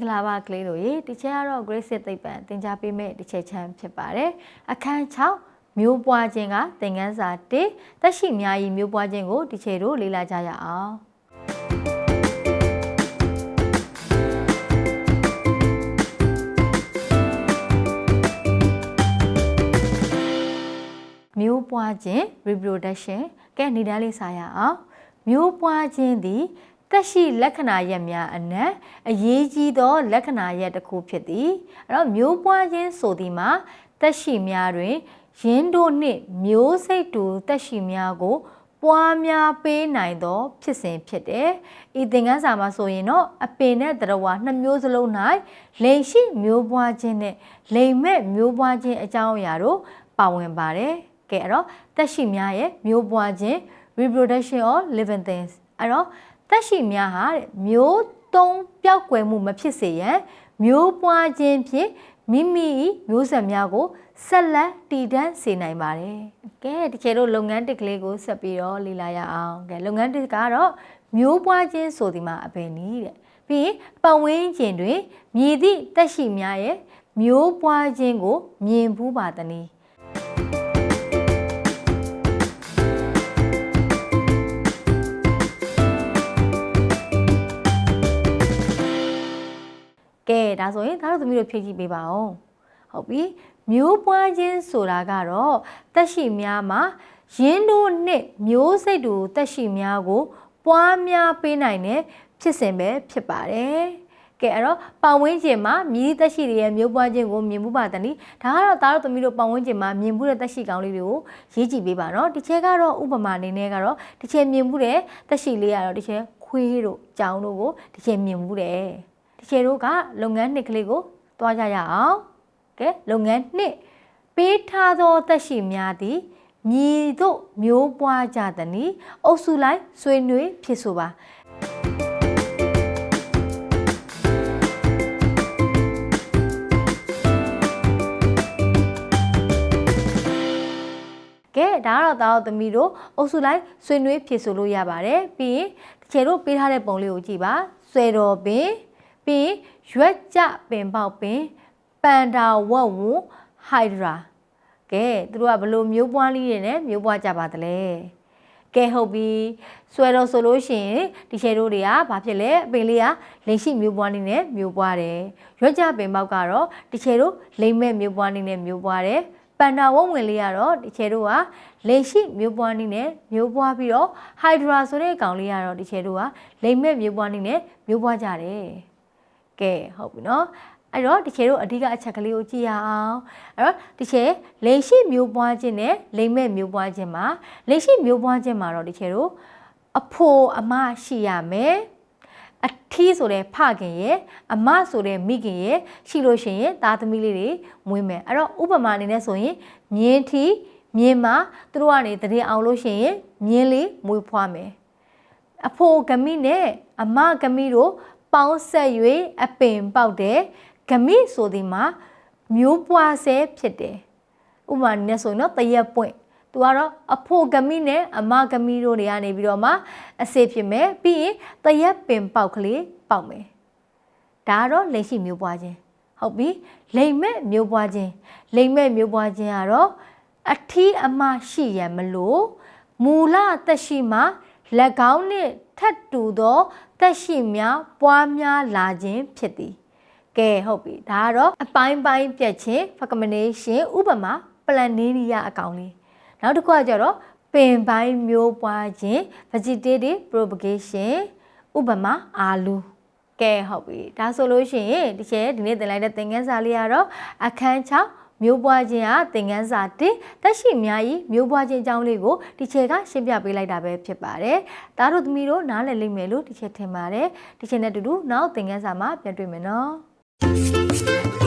္ဂလာပါကလေးတို့ရေဒီချက်ကတော့ grade 6သိပ္ပံသင်ကြားပေးမယ့်ဒီချက်ချမ်းဖြစ်ပါတယ်အခန်း6မျိုးပွားခြင်းကသင်ခန်းစာ1တက်ရှိများဤမျိုးပွားခြင်းကိုဒီချက်တို့လေ့လာကြရအောင်မျိုးပွားခြင်း reproduction ကဲနေတန်းလေးစာရအောင်မျိုးပွားခြင်းသည် တက်ရှိလက္ခဏာရက်များအနက်အရေးကြီးသော လက္ခဏာရက်တစ်ခုဖြစ်သည်အဲ့တော့မျိုးပွားခြင်းဆိုသည်မှာတက်ရှိများတွင်ရင်းတို့နှင့်မျိုးစိတ်တူတက်ရှိများကို ပွားများပေးနိုင်သော ဖြစ်စဉ်ဖြစ်တယ်။ဤသင်ခန်းစာမှာဆိုရင်တော့အပင်နဲ့တရဝါနှစ်မျိုးစလုံး၌လိန်ရှိမျိုးပွားခြင်းနဲ့လိန်မဲ့မျိုးပွားခြင်းအကြောင်းအရာတို့ပါဝင်ပါတယ်။ကဲအဲ့တော့တက်ရှိများရဲ့မျိုးပွားခြင်း reproduction of living things အဲ့တော့ တက်ရှိများဟာတဲ့မျိုးသုံးပျောက်ကွယ်မှုမဖြစ်စေရန်မျိုးပွားခြင်းဖြင့်မိမိ၏မျိုးဆက်များကိုဆက်လက်တည်တံ့စေနိုင်ပါတယ်။ကဲဒီကျေတို့လုပ်ငန်းတစ်ကလေးကိုဆက်ပြီးတော့လေ့လာရအောင်။ကဲလုပ်ငန်းတစ်ကတော့မျိုးပွားခြင်းဆိုဒီမှာအပင်နည်းတဲ့။ပြီးရင်ပတ်ဝန်းကျင်တွင်မြည်သည့်တက်ရှိများရဲ့မျိုးပွားခြင်းကိုမြင်ဘူးပါတနည်း ဒါဆိုရင်ဒါတို့သမီးတို့ဖြည့်ကြည့်ပေးပါဦးဟုတ်ပြီမျိုးပွားခြင်းဆိုတာကတော့တက်ရှိများမှာရင်းတို့နှစ်မျိုးစိတ်တို့တက်ရှိများကို ပွားများပေးနိုင်တဲ့ဖြစ်စဉ်ပဲဖြစ်ပါတယ်ကဲအဲ့တော့ပတ်ဝန်းကျင်မှာမြည်သက်ရှိတွေရဲ့မျိုးပွားခြင်းကိုမြင်မှုပါတနည်းဒါကတော့သားတို့သမီးတို့ပတ်ဝန်းကျင်မှာမြင်မှုတဲ့သက်ရှိကောင်းလေးတွေကိုရေးကြည့်ပေးပါနော်ဒီချဲကတော့ဥပမာအနေနဲ့ကတော့ဒီချဲမြင်မှုတဲ့သက်ရှိလေးကတော့ဒီချဲခွေးတို့ကြောင်တို့ကိုဒီချဲမြင်မှုတယ် ဒီချဲတို့ကလုပ်ငန်းနှစ်ကလေးကိုတွားကြရအောင်ကဲလုပ်ငန်းနှစ်ပေးထားသောသက်ရှိများသည်မြည်တို့မျိုးပွားကြသည်နီအုပ်စုလိုက်ဆွေးနွေးဖြစ်ဆိုပါကဲဒါကတော့တာတော့သမီးတို့အုပ်စုလိုက်ဆွေးနွေးဖြေဆိုလို့ရပါတယ်ပြီးရင်တချေတို့ပေးထားတဲ့ပုံလေးကိုကြည့်ပါဆွဲတော်ပင် ပြီးရင်ရွက်ကြပင်ပေါက်ပင်ပန်တာဝက်ဝွန်ဟိုက်ဒရာကဲသူတို့ကဘလို့မျိုးပွားလေးတွေနဲ့မျိုးပွားကြပါသလဲကဲဟုတ်ပြီဆွဲတော့ဆိုလို့ရှိရင်ဒီချေတို့တွေကဘာဖြစ်လဲအပင်လေးကလိန်ရှိမျိုးပွားနေနဲ့မျိုးပွားတယ်ရွက်ကြပင်ပေါက်ကတော့ဒီချေတို့လိန်မဲ့မျိုးပွားနေနဲ့မျိုးပွားတယ်ပန်တာဝုံဝင်လေးကတော့ဒီချေတို့ကလိန်ရှိမျိုးပွားနေနဲ့မျိုးပွားပြီးတော့ဟိုက်ဒရာဆိုတဲ့ကောင်လေးကတော့ဒီချေတို့ကလိန်မဲ့မျိုးပွားနေနဲ့မျိုးပွားကြတယ် ကဲဟုတ်ပြီနော်အဲ့တော့ဒီချေတို့အဓိကအချက်ကလေးကိုကြည့်ရအောင်အဲ့တော့ဒီချေလိန်ရှိမျိုးပွားခြင်းနဲ့လိန်မဲ့မျိုးပွားခြင်းမှာလိန်ရှိမျိုးပွားခြင်းမှာတော့ဒီချေတို့အဖို့အမရှိရမယ်အထီးဆိုတဲ့ဖခင်ရဲ့အမဆိုတဲ့မိခင်ရဲ့ရှိလို့ရှိရင်သားသမီးလေးတွေမွေးမယ်အဲ့တော့ဥပမာအနေနဲ့ဆိုရင်မြင်းထီမြင်းမှာသူတို့ကနေတည်အောင်လို့ရှိရင်မြင်းလေးမွေးဖွားမယ်အဖိုးဂမိနဲ့အမဂမိတို့ ပေါင်းဆက်၍အပင်ပေါက်တယ်ဂမိဆိုဒီမှာမျိုးပွားဆဲဖြစ်တယ်ဥပမာနဲ့ဆိုရင်တော့တရက်ပွင့်သူကတော့အဖို့ဂမိနဲ့အမဂမိတို့တွေကနေပြီးတော့မှအစေဖြစ်မယ်ပြီးရင်တရက်ပင်ပေါက်ကလေးပေါက်မယ်ဒါကတော့လိန်ရှိမျိုးပွားခြင်းဟုတ်ပြီလိန်မဲ့မျိုးပွားခြင်းလိန်မဲ့မျိုးပွားခြင်းကတော့အထီးအမရှိရန်မလို့မူလသက်ရှိမှ၎ င်းနှင့်ထပ်တူသောသက်ရှိများပွားများလာခြင်းဖြစ်သည်ကဲဟုတ်ပြီဒါကတော့အပိုင်းပိုင်းပြက်ခြင်း fragmentation ဥပမာ planaria အကောင်လေးနောက်တစ်ခုကကြတော့ပင်ပိုင်းမျိုးပွားခြင်း vegetative propagation ဥပမာအာလူကဲဟုတ်ပြီဒါဆိုလို့ရှိရင်ဒီချက်ဒီနေ့သင်လိုက်တဲ့သင်ခန်းစာလေးကတော့အခန်း6 မျိုးပွားခြင်းကသင်ခန်းစာ1တက်ရှိများကြီးမျိုးပွားခြင်းအကြောင်းလေးကိုဒီချက်ကရှင်းပြပေးလိုက်တာပဲဖြစ်ပါတယ်။ဒါတို့သမီးတို့နားလည်လိမ့်မယ်လို့ဒီချက်ထင်ပါတယ်။ဒီချက်နဲ့အတူတူနောက်သင်ခန်းစာမှာပြန်တွေ့မယ်နော်။